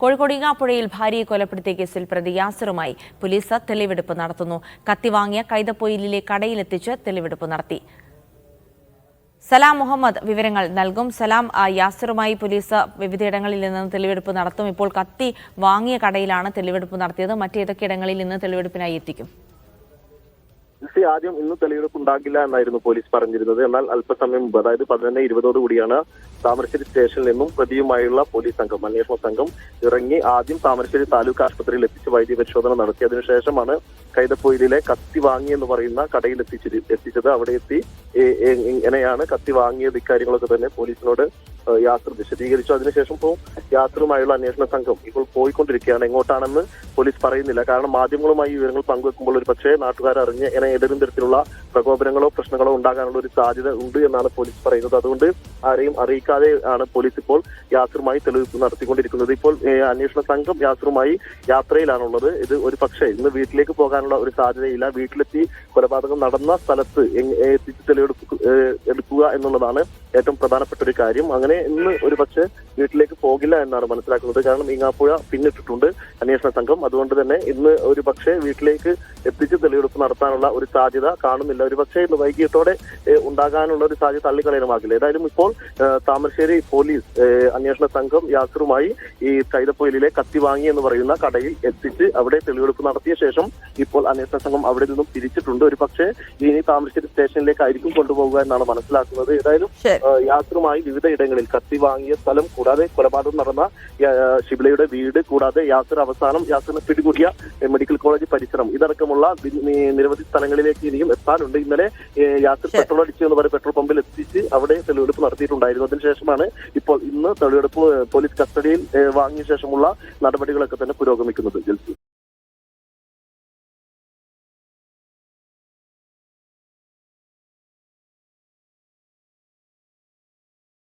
കോഴിക്കോട് ഈങ്ങാപ്പുഴയിൽ ഭാര്യയെ കൊലപ്പെടുത്തിയ കേസിൽ പ്രതി യാസറുമായി പോലീസ് തെളിവെടുപ്പ് നടത്തുന്നു. കത്തിവാങ്ങിയ കൈതപ്പൊയിലിലെ കടയിലെത്തിച്ച് തെളിവെടുപ്പ് നടത്തി. സലാം മുഹമ്മദ് വിവരങ്ങൾ നൽകും. സലാം യാസറുമായി പോലീസ് വിവിധയിടങ്ങളിൽ നിന്ന് തെളിവെടുപ്പ് നടത്തും. ഇപ്പോൾ കത്തി വാങ്ങിയ കടയിലാണ് തെളിവെടുപ്പ് നടത്തിയത്. മറ്റേതൊക്കെ ഇടങ്ങളിൽ നിന്ന് തെളിവെടുപ്പിനായി എത്തിക്കും? സി ആദ്യം ഇന്ന് തെളിവെടുപ്പ് ഉണ്ടാകില്ല എന്നായിരുന്നു പോലീസ് പറഞ്ഞിരുന്നത് എന്നാൽ അല്പസമയം മുമ്പ് അതായത് പതിനൊന്ന് ഇരുപതോടു കൂടിയാണ് താമരശ്ശേരി സ്റ്റേഷനിൽ നിന്നും പ്രതിയുമായുള്ള പോലീസ് സംഘം അന്വേഷണ സംഘം ഇറങ്ങി ആദ്യം താമരശ്ശേരി താലൂക്ക് ആശുപത്രിയിൽ എത്തിച്ച് വൈദ്യ പരിശോധന നടത്തി അതിനുശേഷമാണ് കൈതപ്പൊയിലെ കത്തി വാങ്ങി എന്ന് പറയുന്ന കടയിൽ എത്തിച്ചത് എത്തിച്ചത് അവിടെ എത്തി എങ്ങനെയാണ് കത്തി വാങ്ങിയത് ഇക്കാര്യങ്ങളൊക്കെ തന്നെ പോലീസിനോട് യാത്ര വിശദീകരിച്ചു. അതിനുശേഷം ഇപ്പോൾ യാത്രയുമായുള്ള അന്വേഷണ സംഘം ഇപ്പോൾ പോയിക്കൊണ്ടിരിക്കുകയാണ്. എങ്ങോട്ടാണെന്ന് പോലീസ് പറയുന്നില്ല. കാരണം മാധ്യമങ്ങളുമായി വിവരങ്ങൾ പങ്കുവെക്കുമ്പോൾ ഒരു പക്ഷേ നാട്ടുകാർ അറിഞ്ഞ് ഇങ്ങനെ ഏതെങ്കിലും തരത്തിലുള്ള പ്രകോപനങ്ങളോ പ്രശ്നങ്ങളോ ഉണ്ടാകാനുള്ള ഒരു സാധ്യത ഉണ്ട് എന്നാണ് പോലീസ് പറയുന്നത്. അതുകൊണ്ട് ആരെയും അറിയിക്കാതെ ആണ് പോലീസ് ഇപ്പോൾ യാത്രയുമായി തെളിവെടുപ്പ് നടത്തിക്കൊണ്ടിരിക്കുന്നത്. ഇപ്പോൾ അന്വേഷണ സംഘം യാത്രയുമായി യാത്രയിലാണുള്ളത്. ഇത് ഒരു പക്ഷേ ഇന്ന് വീട്ടിലേക്ക് പോകാനുള്ള ഒരു സാധ്യതയില്ല. വീട്ടിലെത്തി കൊലപാതകം നടന്ന സ്ഥലത്ത് തെളിവെടുപ്പ് ഏഹ്, എന്നുള്ളതാണ് ഏറ്റവും പ്രധാനപ്പെട്ട ഒരു കാര്യം. അങ്ങനെ ഇന്ന് ഒരു പക്ഷേ വീട്ടിലേക്ക് പോകില്ല എന്നാണ് മനസ്സിലാക്കുന്നത്. കാരണം ഇങ്ങാപ്പുഴ പിന്നിട്ടിട്ടുണ്ട് അന്വേഷണ സംഘം. അതുകൊണ്ട് തന്നെ ഇന്ന് ഒരു പക്ഷേ വീട്ടിലേക്ക് എത്തിച്ച് തെളിവെടുപ്പ് നടത്താനുള്ള ഒരു സാധ്യത കാണുന്നില്ല. ഒരു പക്ഷേ ഇന്ന് വൈകിട്ടോടെ ഉണ്ടാകാനുള്ള ഒരു സാധ്യത തള്ളിക്കളയാനുമാകില്ല. ഏതായാലും ഇപ്പോൾ താമരശ്ശേരി പോലീസ് അന്വേഷണ സംഘം യാസറുമായി ഈ കൈതപ്പൊയിലെ കത്തി വാങ്ങി എന്ന് പറയുന്ന കടയിൽ എത്തിച്ച് അവിടെ തെളിവെടുപ്പ് നടത്തിയ ശേഷം ഇപ്പോൾ അന്വേഷണ സംഘം അവിടെ നിന്നും തിരിച്ചിട്ടുണ്ട്. ഒരു പക്ഷേ ഇനി താമരശ്ശേരി സ്റ്റേഷനിലേക്കായിരിക്കും കൊണ്ടുപോകുക എന്നാണ് മനസ്സിലാക്കുന്നത്. ഏതായാലും ശരി. ഏഹ് യാസറുമായി വിവിധ ഇടങ്ങളിൽ കത്തി വാങ്ങിയ സ്ഥലം കൂടാതെ കൊലപാതകം നടന്ന ശിബിലയുടെ ഷിബിലയുടെ വീട് കൂടാതെ യാത്ര അവസാനം യാസറിനെ പിടികൂടിയ മെഡിക്കൽ കോളേജ് പരിസരം. ഇതടക്കമുള്ള നിരവധി സ്ഥലങ്ങളിലേക്ക് ഇനിയും എത്താനുണ്ട്. ഇന്നലെ യാത്ര യാസർ പെട്രോൾ അടിച്ചു എന്ന് പറയുന്ന പെട്രോൾ പമ്പിൽ എത്തിച്ച് അവിടെ തെളിവെടുപ്പ് നടത്തിയിട്ടുണ്ടായിരുന്നു. അതിനുശേഷമാണ് ഇപ്പോൾ ഇന്ന് തെളിവെടുപ്പ് പോലീസ് കസ്റ്റഡിയിൽ വാങ്ങിയ ശേഷമുള്ള നടപടികളൊക്കെ തന്നെ പുരോഗമിക്കുന്നത്. ജൽസി.